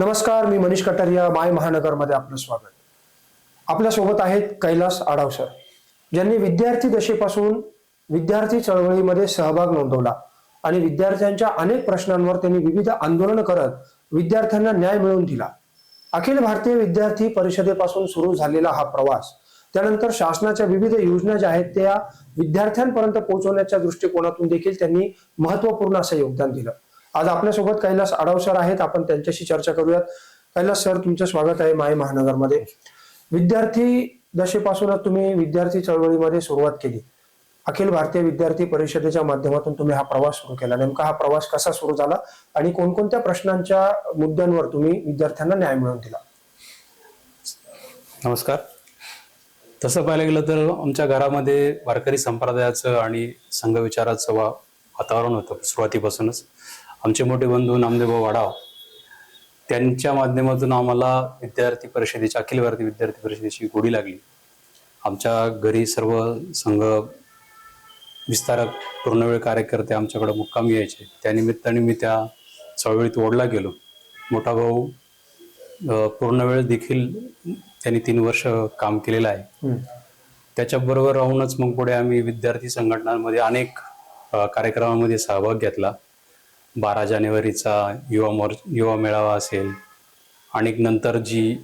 नमस्कार मी मनीष कटारिया माय महानगरमध्ये आपलं स्वागत. आपल्यासोबत आहेत कैलास आडाव सर. ज्यांनी विद्यार्थी दशेपासून विद्यार्थी चळवळीमध्ये सहभाग नोंदवला आणि विद्यार्थ्यांच्या अनेक प्रश्नांवर त्यांनी विविध आंदोलनं करत विद्यार्थ्यांना न्याय मिळवून दिला. अखिल भारतीय विद्यार्थी परिषदेपासून सुरू झालेला हा प्रवास त्यानंतर शासनाच्या विविध योजना ज्या आहेत त्या विद्यार्थ्यांपर्यंत पोहोचवण्याच्या दृष्टिकोनातून देखील त्यांनी महत्त्वपूर्ण असं योगदान दिलं. आज आपल्यासोबत कैलास आडाव सर आहेत आपण त्यांच्याशी चर्चा करूयात. कैलास सर तुमचं स्वागत आहे माय महानगरमध्ये. विद्यार्थी दशेपासूनच तुम्ही विद्यार्थी चळवळीमध्ये सुरुवात केली. अखिल भारतीय विद्यार्थी परिषदेच्या माध्यमातून तुम्ही हा प्रवास सुरू केला. नेमका हा प्रवास कसा सुरू झाला आणि कोणकोणत्या प्रश्नांच्या मुद्द्यांवर तुम्ही विद्यार्थ्यांना न्याय मिळवून दिला? नमस्कार. तसं पाहायला गेलं तर आमच्या घरामध्ये वारकरी संप्रदायाचं आणि संघविचाराचं वा वातावरण होतं सुरुवातीपासूनच. आमचे मोठे बंधू नामदेव वाडाव त्यांच्या माध्यमातून आम्हाला विद्यार्थी परिषदेची अखिल भारतीय विद्यार्थी परिषदेची गोडी लागली. आमच्या घरी सर्व संघ विस्तारक पूर्णवेळ कार्यकर्ते आमच्याकडे मुक्कामी यायचे त्यानिमित्ताने मी त्या चळवळीत ओढला गेलो. मोठा भाऊ पूर्णवेळ देखील त्यांनी तीन वर्ष काम केलेलं आहे. त्याच्याबरोबर राहूनच मग पुढे आम्ही विद्यार्थी संघटनांमध्ये अनेक कार्यक्रमामध्ये सहभाग घेतला. बारा जानेवारीचा युवा मोर युवा मेळावा असेल आणि नंतर जी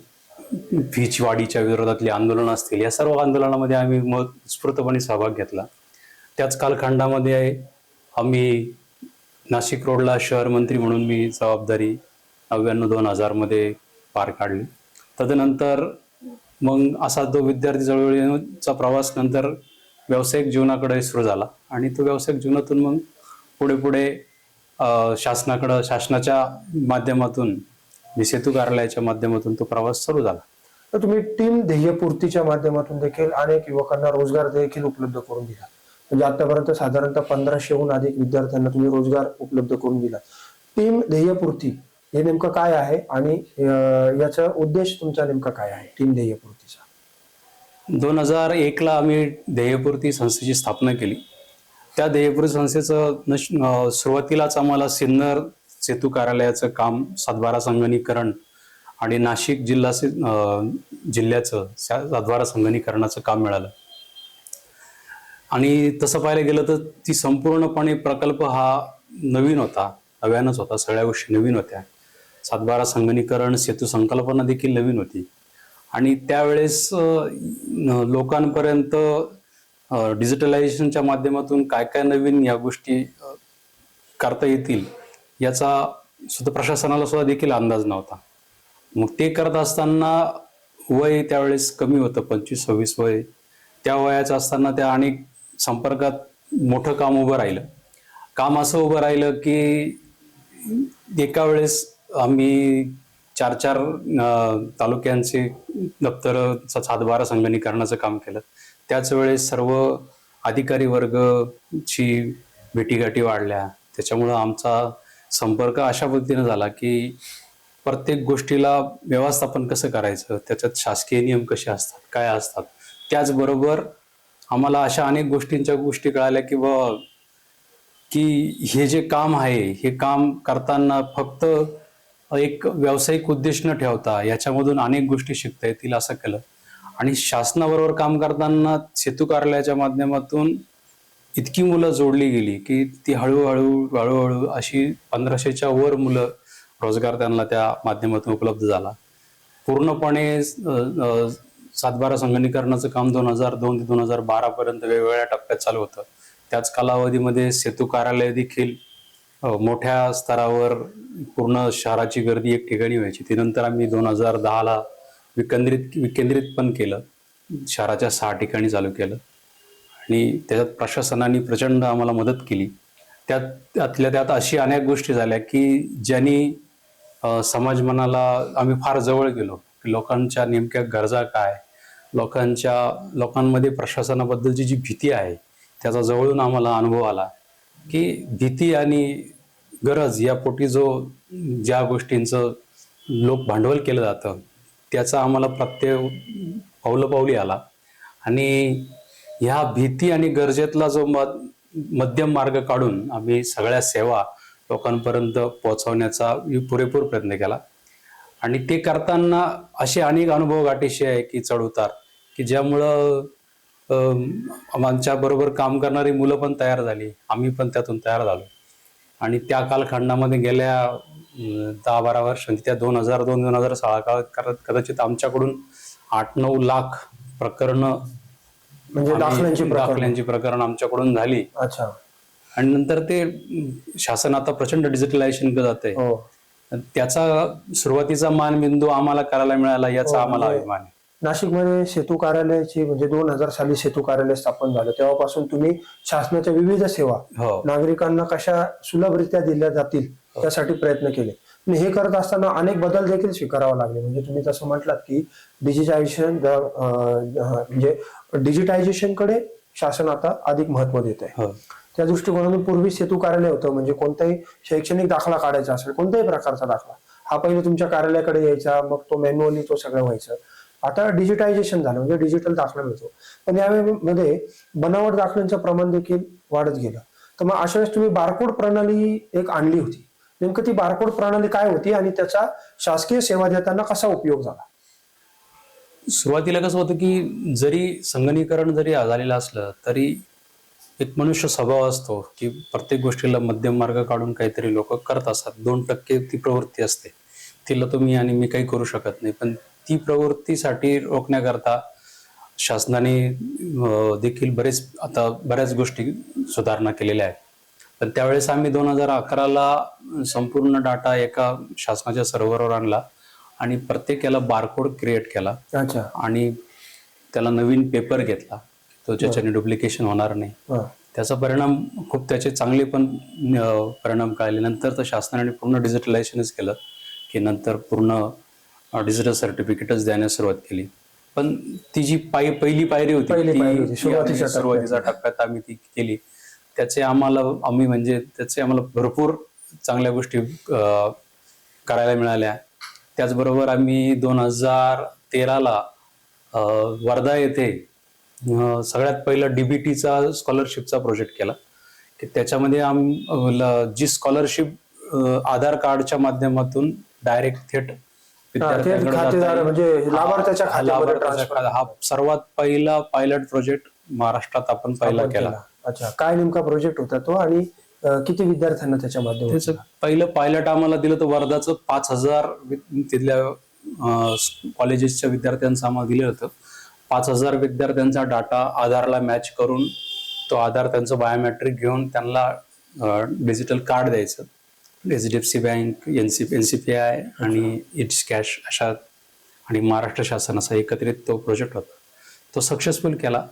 भीचवाडीच्या विरोधातली आंदोलनं असतील या सर्व आंदोलनामध्ये आम्ही मग उत्स्फूर्तपणे सहभाग घेतला. त्याच कालखंडामध्ये आम्ही नाशिक रोडला शहर मंत्री म्हणून मी जबाबदारी नव्याण्णव दोन हजारमध्ये पार काढली. तदनंतर मग असा तो विद्यार्थी चळवळीचा प्रवास नंतर व्यावसायिक जीवनाकडे सुरू झाला आणि तो व्यावसायिक जीवनातून मग पुढे पुढे शासनाकडं शासनाच्या माध्यमातून मी सेतू कार्यालयाच्या माध्यमातून तो प्रवास सुरू झाला. तर तुम्ही टीम ध्येयपूर्तीच्या माध्यमातून देखील अनेक युवकांना रोजगार देखील उपलब्ध करून दिला. म्हणजे आतापर्यंत साधारणतः पंधराशेहून अधिक विद्यार्थ्यांना तुम्ही रोजगार उपलब्ध करून दिला. टीम ध्येयपूर्ती हे नेमकं काय आहे? आणि याचा उद्देश तुमचा नेमका काय आहे टीम ध्येयपूर्तीचा? दोन हजार एकला आम्ही ध्येयपूर्ती संस्थेची स्थापना केली. त्या ध्येयपूर्ती संस्थेचं नश सुरुवातीलाच आम्हाला सिन्नर सेतू कार्यालयाचं काम सातबारा संगणीकरण आणि नाशिक जिल्हा जिल्ह्याचं सातबारा संगणीकरणाचं काम मिळालं. आणि तसं पाहायला गेलं तर ती संपूर्णपणे प्रकल्प हा नवीन होता नव्यानंच होता सगळ्या गोष्टी नवीन होत्या. सातबारा संगणीकरण सेतू संकल्पना देखील नवीन होती. आणि त्यावेळेस लोकांपर्यंत डिजिटलायझेशनच्या माध्यमातून काय काय नवीन या गोष्टी करता येतील याचा सुद्धा प्रशासनाला सुद्धा देखील अंदाज नव्हता. मग ते करत असताना वय त्यावेळेस कमी होतं पंचवीस सव्वीस वय. त्या वयाचं असताना त्या अनेक संपर्कात मोठं काम उभं राहिलं. काम असं उभं राहिलं की एका वेळेस आम्ही चार चार तालुक्यांचे दप्तर सातबारा संगणीकरणाचं काम केलं. त्याच वेळेस सर्व अधिकारी वर्गची भेटीगाठी वाढल्या. त्याच्यामुळं आमचा संपर्क अशा पद्धतीनं झाला की प्रत्येक गोष्टीला व्यवस्थापन कसं करायचं त्याच्यात शासकीय नियम कसे असतात काय असतात त्याचबरोबर आम्हाला अशा अनेक गोष्टींच्या गोष्टी कळाल्या की बा की हे जे काम आहे हे काम करताना फक्त एक व्यावसायिक उद्देश न ठेवता याच्यामधून अनेक गोष्टी शिकता येतील असं केलं. आणि शासनाबरोबर काम करताना सेतू कार्यालयाच्या माध्यमातून इतकी मुलं जोडली गेली की ती हळूहळू हळूहळू अशी पंधराशेच्या वर मुलं रोजगार त्यांना त्या माध्यमातून उपलब्ध झाला. पूर्णपणे सातबारा संगणीकरणाचं काम दोन हजार दोन ते दोन हजार बारा पर्यंत वेगवेगळ्या टप्प्यात चालू होतं. त्याच कालावधीमध्ये सेतू कार्यालय देखील मोठ्या स्तरावर पूर्ण शहराची गर्दी एक ठिकाणी व्हायची. ती नंतर आम्ही दोन हजार दहाला विकेंद्रित विकेंद्रित पण केलं. शहराच्या सहा ठिकाणी चालू केलं. आणि त्याच्यात प्रशासनाने प्रचंड आम्हाला मदत केली. त्यात त्यातल्या त्यात अशी अनेक गोष्टी झाल्या की ज्यांनी समाज मनाला आम्ही फार जवळ गेलो. लोकांच्या नेमक्या गरजा काय? लोकांच्या लोकांमध्ये प्रशासनाबद्दलची जी भीती आहे त्याचा जवळून आम्हाला अनुभव आला. की भीती आणि गरज या पोटी जो ज्या गोष्टींचं लोक भांडवल केलं जातं त्याचा आम्हाला प्रत्यय पावली आला. आणि ह्या भीती आणि गरजेतला जो मध्यम मार्ग काढून आम्ही सगळ्या सेवा लोकांपर्यंत पोहोचवण्याचा पुरेपूर प्रयत्न केला. आणि ते करताना असे अनेक अनुभव गाठीशी आहे की चढउतार की ज्यामुळं आमच्या बरोबर काम करणारी मुलं पण तयार झाली आम्ही पण त्यातून तयार झालो. आणि त्या कालखंडामध्ये गेल्या दहा बारा वर्ष त्या दोन हजार दोन दोन हजार सोळा काळात करत कदाचित आमच्याकडून आठ नऊ लाख प्रकरणं म्हणजे दाखल्यांची प्रकरणं. दाखल्यांची प्रकरण आमच्याकडून झाली. अच्छा. आणि नंतर ते शासन आता प्रचंड डिजिटलायझेशन जात हो. त्याचा सुरुवातीचा मानबिंदू आम्हाला करायला मिळाला याचा हो, आम्हाला म्हणजे- अभिमान आहे. नाशिकमध्ये सेतू कार्यालयाची म्हणजे दोन हजार साली सेतू कार्यालय स्थापन झालं. तेव्हापासून तुम्ही शासनाच्या विविध सेवा हो. नागरिकांना कशा सुलभरित्या दिल्या जातील त्यासाठी प्रयत्न केले. आणि हे करत असताना अनेक बदल देखील स्वीकारावे लागले. म्हणजे तुम्ही जसं म्हटलात की डिजिटायझेशन म्हणजे डिजिटायझेशनकडे शासन आता अधिक महत्त्व देत आहे. हो. त्या दृष्टिकोनातून पूर्वी सेतू कार्यालय होतं. म्हणजे कोणताही शैक्षणिक दाखला काढायचा असेल कोणत्याही प्रकारचा दाखला हा पहिले तुमच्या कार्यालयाकडे यायचा मग तो मॅन्युअली तो सगळं व्हायचं. आता डिजिटायझेशन झालं म्हणजे डिजिटल दाखला मिळतो. पण यामध्ये बनावट दाखल्यांचं प्रमाण देखील वाढत गेलं. तर मग अशा वेळेस तुम्ही बारकोड प्रणाली एक आणली होती. नेमकं ती बारकोड प्रणाली काय होती आणि त्याचा शासकीय सेवा देताना कसा उपयोग झाला? सुरुवातीला कसं होतं की जरी संगणीकरण जरी झालेलं असलं तरी एक मनुष्य स्वभाव असतो की प्रत्येक गोष्टीला मध्यम मार्ग काढून काहीतरी लोक करत असतात. दोन टक्के ती प्रवृत्ती असते. तिला तुम्ही आणि मी काही करू शकत नाही. पण ती प्रवृत्तीसाठी रोखण्याकरता शासनाने देखील बरेच आता बऱ्याच गोष्टी सुधारणा केलेल्या आहेत. पण त्यावेळेस आम्ही दोन हजार अकराला संपूर्ण डाटा एका शासनाच्या सर्व्हरवर आणला आणि प्रत्येक याला बारकोड क्रिएट केला. आणि त्याला नवीन पेपर घेतला. तो ज्याच्याने डुप्लिकेशन होणार नाही. त्याचा परिणाम खूप त्याचे चांगले पण परिणाम कळले नंतर तर शासनाने पूर्ण डिजिटलायझेशनच केलं की नंतर पूर्ण डिजिटल सर्टिफिकेटच देण्यास सुरुवात केली. पण ती जी पाय पहिली पायरी होती सुरुवातीच्या टप्प्यात आम्ही ती केली. त्याचे आम्हाला आम्ही म्हणजे त्याचे आम्हाला भरपूर चांगल्या गोष्टी करायला मिळाल्या त्याचबरोबर आम्ही दोन हजार तेराला वर्धा येथे सगळ्यात पहिला डीबीटीचा स्कॉलरशिपचा प्रोजेक्ट केला की त्याच्यामध्ये आम जी स्कॉलरशिप आधार कार्डच्या माध्यमातून डायरेक्ट थेट. म्हणजे हा, सर्वात पहिला पायलट प्रोजेक्ट महाराष्ट्रात आपण पहिला केला. अच्छा काय नेमका प्रोजेक्ट होता तो आणि अं, किती विद्यार्थ्यांना त्याच्या माध्यमातून त्याचं पहिलं पायलट आम्हाला दिलं तर वर्धाचं पाच हजार तिथल्या कॉलेजेसच्या विद्यार्थ्यांचं आम्हाला दिलं होतं. पाच हजार विद्यार्थ्यांचा डाटा आधारला मॅच करून तो आधार त्यांचं बायोमेट्रिक घेऊन त्यांना डिजिटल कार्ड द्यायचं. H D F C bank N C N C P I आणि इट्स कॅश अशा आणि महाराष्ट्र शासन असा एकत्रित तो प्रोजेक्ट होता. तो सक्सेसफुल केला.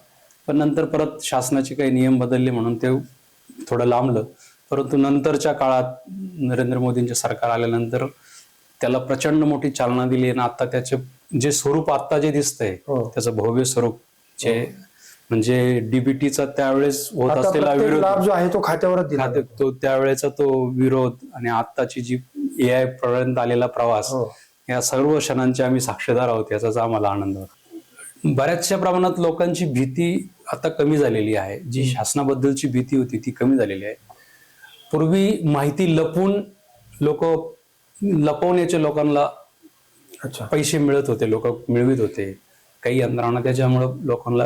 पण नंतर परत शासनाचे काही नियम बदलले म्हणून ते थोडं लांबलं परंतु नंतरच्या काळात नरेंद्र मोदींचे सरकार आल्यानंतर त्याला प्रचंड मोठी चालना दिली आणि आता त्याचे जे स्वरूप आता जे दिसतंय हो. त्याचं भव्य स्वरूप जे म्हणजे डीबीटीचा त्यावेळेस होत असलेला विरोध जो आहे तो खात्यावरच दिला खाते- तो त्यावेळेचा तो विरोध आणि आत्ताची जी ए आय पर्यंत आलेला प्रवास हो. या सर्व क्षणांचे आम्ही साक्षीदार आहोत याचाच आम्हाला आनंद होतो बऱ्याचशा प्रमाणात लोकांची भीती आता कमी झालेली आहे. जी शासनाबद्दलची भीती होती ती कमी झालेली आहे. पूर्वी माहिती लपून लोक लपवण्याचे लोकांना अच्छा. पैसे मिळत होते लोक मिळवित होते. काही यंत्रणा त्याच्यामुळं लोकांना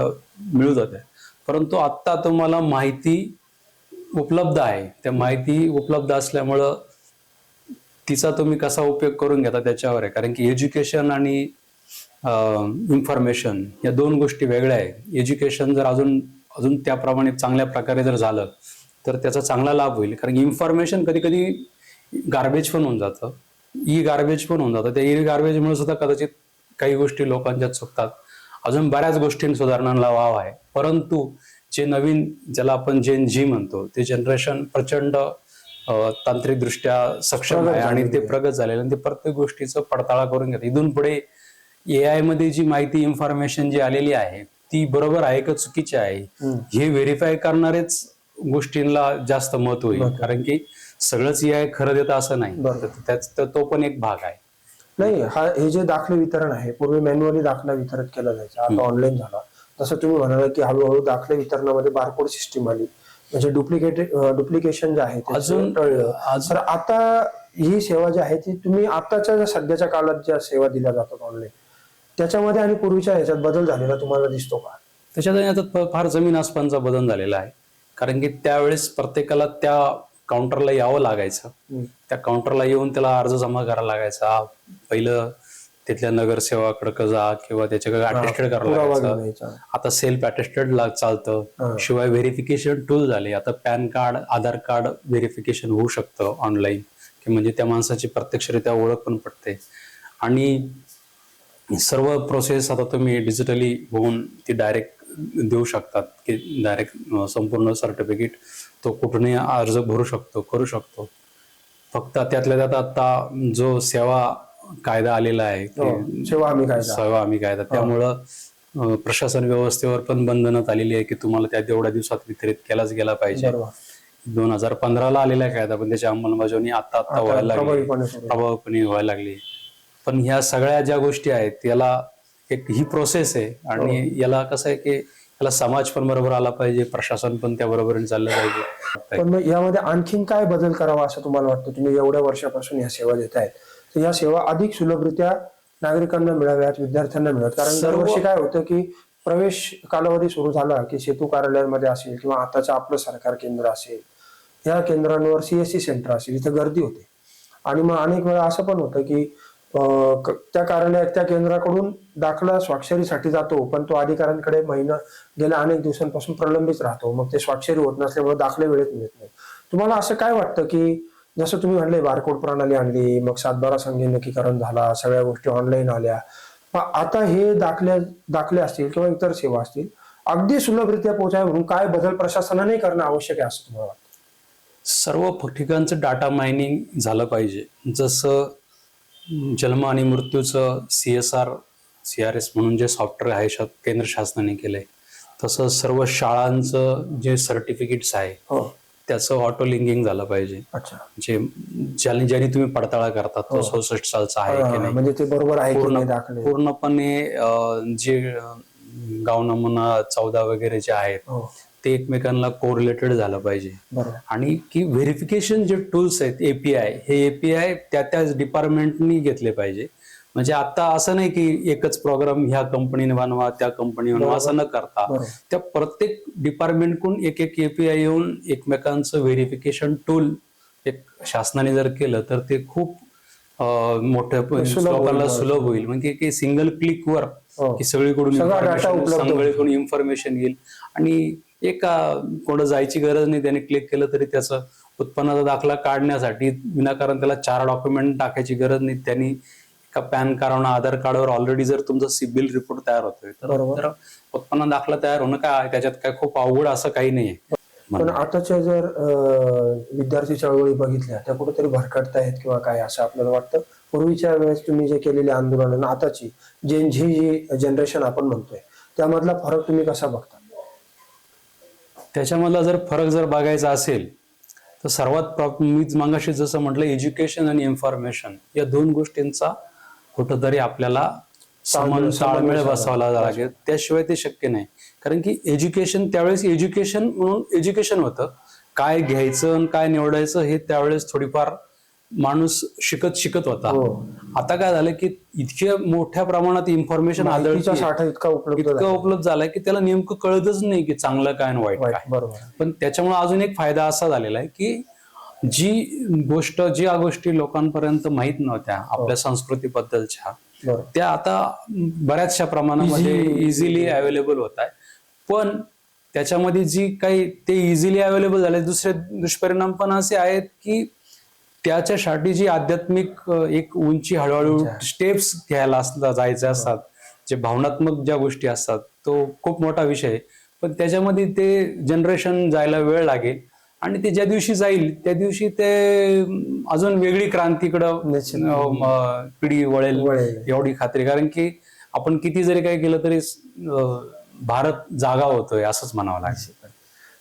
मिळत होत्या. परंतु आत्ता तुम्हाला माहिती उपलब्ध आहे. त्या माहिती उपलब्ध असल्यामुळं तिचा तुम्ही कसा उपयोग करून घेता त्याच्यावर आहे? कारण की एज्युकेशन आणि इन्फॉर्मेशन या दोन गोष्टी वेगळ्या आहे. एज्युकेशन जर अजून अजून त्याप्रमाणे चांगल्या प्रकारे जर झालं तर त्याचा चांगला लाभ होईल. कारण इन्फॉर्मेशन कधी कधी गार्बेज पण होऊन जातं. ई गार्बेज पण होऊन जातं. त्या ई गार्बेजमुळे सुद्धा कदाचित काही गोष्टी लोकांच्यात चुकतात अजून बऱ्याच गोष्टी सुधारणांना वाव आहे. परंतु जे नवीन ज्याला आपण जेन जी म्हणतो ते जनरेशन प्रचंड तांत्रिकदृष्ट्या सक्षम आहे आणि ते. प्रगत झालेलं आणि ते प्रत्येक गोष्टीचं पडताळा करून घेतात इथून पुढे ए आयमध्ये जी माहिती इन्फॉर्मेशन जी आलेली आहे ती बरोबर आहे का चुकीची आहे. हे व्हेरीफाय करणारेच गोष्टींना जास्त महत्त्व होईल. कारण की सगळंच ए आय खरं देतं असं नाही. तो पण एक भाग आहे. नाही हा हे जे दाखले वितरण आहे पूर्वी मॅन्युअली दाखला वितरित केला जायचा. आता ऑनलाईन झाला. जसं तुम्ही म्हणाला की हळूहळू दाखले वितरणामध्ये बारकोड सिस्टीम आली. म्हणजे डुप्लिकेट डुप्लिकेशन जे आहे ते अजून- तर आता ही सेवा जी आहे ती तुम्ही आताच्या सध्याच्या काळात ज्या सेवा दिल्या जातात ऑनलाईन त्याच्यामध्ये आणि पूर्वीच्या ह्याच्यात बदल झालेला तुम्हाला दिसतो का? त्याच्यात आणि आता फार जमीन आसमानचा बदल झालेला आहे. कारण की त्यावेळेस प्रत्येकाला त्या काउंटरला यावं लागायचं. त्या काउंटरला येऊन त्याला अर्ज जमा करायला लागायचा. पहिलं तिथल्या नगरसेवाकडे जा किंवा त्याच्याकडे अटेस्टेड पुरावा लागायचं. आता सेल्फ अटेस्टेड लाग चालतं. शिवाय व्हेरिफिकेशन टूल झाले. आता PAN card Aadhaar card verification होऊ शकतं ऑनलाईन की म्हणजे त्या माणसाची प्रत्यक्षरित्या ओळख पण पडते. आणि सर्व प्रोसेस आता तुम्ही डिजिटली होऊन ती डायरेक्ट देऊ शकतात की डायरेक्ट संपूर्ण सर्टिफिकेट तो कुठूनही अर्ज भरू शकतो करू शकतो. फक्त त्यातल्या त्यात आता जो सेवा कायदा आलेला आहे हो, की सेवा हमी कायदा. कायदा त्यामुळं प्रशासन व्यवस्थेवर पण बंधनात आलेली आहे की तुम्हाला त्या तेवढ्या दिवसात वितरित केलाच गेला पाहिजे. दोन हजार पंधराला आलेला आहे कायदा पण त्याची अंमलबजावणी आता आता व्हायला लागली. प्रभावीपणे व्हायला लागली. पण ह्या सगळ्या ज्या गोष्टी आहेत याला एक ही प्रोसेस आहे आणि याला कसं आहे की याला समाज पण बरोबर आला पाहिजे प्रशासन पण त्या बरोबरीने चाललं पाहिजे. पण मग यामध्ये आणखीन काय बदल करावा असं तुम्हाला वाटतं? तुम्ही एवढ्या वर्षापासून या सेवा देत आहेत. तर या सेवा अधिक सुलभरित्या नागरिकांना मिळाव्यात विद्यार्थ्यांना मिळाव्यात? कारण दरवर्षी काय होतं की प्रवेश कालावधी सुरू झाला की सेतू कार्यालयांमध्ये असेल किंवा आताचं आपलं सरकार केंद्र असेल या केंद्रांवर सीएससी सेंटर असेल इथं गर्दी होते. आणि मग अनेक वेळा असं पण होतं क- त्या कार्यालयात त्या केंद्राकडून दाखला स्वाक्षरीसाठी जातो पण तो अधिकाऱ्यांकडे महिना गेल्या अनेक दिवसांपासून प्रलंबित राहतो. मग ते स्वाक्षरी होत नसल्यामुळे दाखले वेळेत मिळत नाही तुम्हाला असं काय वाटतं की जसं तुम्ही म्हणले बारकोड प्रणाली आणली मग सातबारा संगणकीकरण झाला सगळ्या गोष्टी ऑनलाईन आल्या. आता हे दाखले दाखले असतील किंवा इतर सेवा असतील अगदी सुलभरित्या पोहोचाय म्हणून काय बदल प्रशासनाने करणं आवश्यक आहे असं तुम्हाला वाटतं? सर्व ठिकाणचं डाटा मायनिंग झालं पाहिजे. जसं जन्म आणि मृत्यूचं C S R C R S म्हणून जे सॉफ्टवेअर आहे शा केंद्र शासनाने केलंय तसं सर्व शाळांचं जे सर्टिफिकेट्स आहे हो. त्याचं ऑटो लिंकिंग झालं पाहिजे. जे ज्याने ज्याने तुम्ही पडताळा करतात तो चौसष्ट सालचा आहे की हा, नाही. म्हणजे ते बरोबर आहे पूर्णपणे जे गाव नमुना चौदा वगैरे जे आहेत हो. ते एकमेकांना कोरिलेटेड झालं पाहिजे आणि की व्हेरिफिकेशन जे टूल्स आहेत एपीआय हे एपीआय त्या त्या डिपार्टमेंटनी घेतले पाहिजे म्हणजे आता असं नाही की एकच प्रोग्राम ह्या कंपनीने बनवा त्या कंपनीने बनवा असं न करता. त्या प्रत्येक डिपार्टमेंटकडून एक एक एपीआय येऊन एकमेकांचं व्हेरिफिकेशन टूल एक शासनाने जर केलं तर ते खूप मोठ्या सुलभ होईल. लोकांना सुलभ होईल म्हणजे की सिंगल क्लिकवर हो. की सगळीकडून. सगळीकडून इन्फॉर्मेशन येईल आणि एका कोणं जायची गरज नाही त्याने क्लिक केलं तरी त्याचं उत्पन्नाचा दाखला काढण्यासाठी विनाकारण त्याला चार डॉक्युमेंट टाकायची गरज नाही. त्यांनी एका पॅन कार्ड आधार कार्डवर ऑलरेडी जर तुमचा सिबिल रिपोर्ट तयार होतोय तर उत्पन्न दाखला तयार होणं काय त्याच्यात काय खूप अवघड असं काही नाहीये. पण आताच्या जर विद्यार्थी चळवळी बघितल्या त्या कुठेतरी भरकटत आहेत किंवा काय असं आपल्याला वाटतं? पूर्वीच्या वेळेस तुम्ही जे केलेले आंदोलन आताची जेन झी जी जनरेशन आपण म्हणतोय त्यामधला फरक तुम्ही कसा बघता? त्याच्यामधला जर फरक जर बघायचा असेल तर सर्वात मी मागाशी जसं म्हटलं एज्युकेशन आणि इन्फॉर्मेशन या दोन गोष्टींचा कुठंतरी आपल्याला समान ताळमेळ- बसवायला लागेल. त्याशिवाय ते शक्य नाही. कारण की एज्युकेशन त्यावेळेस एज्युकेशन म्हणून एज्युकेशन होतं. काय घ्यायचं आणि काय निवडायचं हे त्यावेळेस थोडीफार माणूस शिकत शिकत होता. हो. आता काय झालं की इतक्या मोठ्या प्रमाणात इन्फॉर्मेशन आदळती साठा इतका उपलब्ध इतकं. उपलब्ध झालाय की त्याला नेमकं कळतच नाही की चांगलं काय आणि वाईट काय. बरोबर. पण त्याच्यामुळे अजून एक फायदा असा झालेला आहे की जी गोष्ट ज्या गोष्टी लोकांपर्यंत माहीत नव्हत्या आपल्या संस्कृतीबद्दलच्या बरोबर. त्या आता बऱ्याचशा प्रमाणामध्ये इझिली अवेलेबल होत आहे पण त्याच्यामध्ये जी काही ते इझिली अवेलेबल झाले दुसरे दुष्परिणाम पण असे आहेत की त्याच्यासाठी जी आध्यात्मिक एक उंची हळूहळू स्टेप्स घ्यायला जायचे असतात जे भावनात्मक ज्या गोष्टी असतात तो खूप मोठा विषय आहे. पण त्याच्यामध्ये ते जनरेशन जायला वेळ लागेल आणि ते ज्या दिवशी जाईल त्या दिवशी ते अजून वेगळी क्रांतीकडं पिढी वळेल वळेल. एवढी खात्री. कारण की आपण किती जरी काही केलं तरी भारत जागा होतोय असंच म्हणावं लागेल.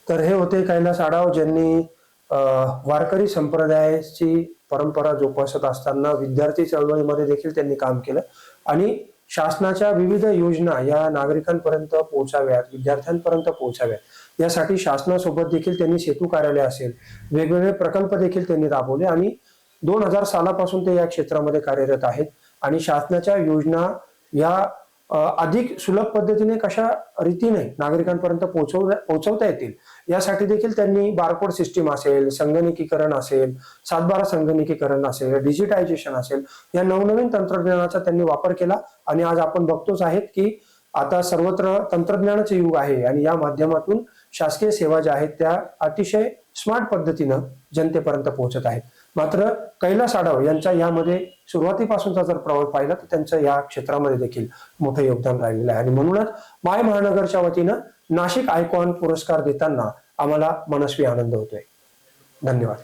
तर हे होते कैलास आडाव ज्यांनी वारकरी संप्रदायाची परंपरा जोपासत असताना विद्यार्थी चळवळीमध्ये देखील त्यांनी काम केलं. आणि शासनाच्या विविध योजना या नागरिकांपर्यंत पोहोचाव्यात विद्यार्थ्यांपर्यंत पोहोचाव्यात. यासाठी शासनासोबत देखील त्यांनी सेतू कार्यालय असेल वेगवेगळे प्रकल्प देखील त्यांनी राबवले आणि दोन हजार सालापासून ते या क्षेत्रामध्ये कार्यरत आहेत. आणि शासनाच्या योजना या अधिक सुलभ पद्धतीने कशा रीतीने नागरिकांपर्यंत पोहोचव पोहोचवता येतील यासाठी देखील त्यांनी बारकोड सिस्टीम असेल संगणकीकरण असेल सातबारा संगणकीकरण असेल डिजिटायझेशन असेल या नवनवीन तंत्रज्ञानाचा त्यांनी वापर केला आणि आज आपण बघतोच आहेत की आता सर्वत्र तंत्रज्ञानाचे युग आहे आणि या माध्यमातून शासकीय सेवा ज्या आहेत त्या अतिशय स्मार्ट पद्धतीनं जनतेपर्यंत पोहोचत आहेत. मात्र कैलास आढाव यांचा यामध्ये सुरुवातीपासूनचा जर प्रवास पाहिला तर त्यांचं या क्षेत्रामध्ये देखील मोठं योगदान राहिलेलं आहे. आणि म्हणूनच माय महानगरच्या वतीनं नाशिक आयकॉन पुरस्कार देताना आम्हाला मनस्वी आनंद होतोय. धन्यवाद.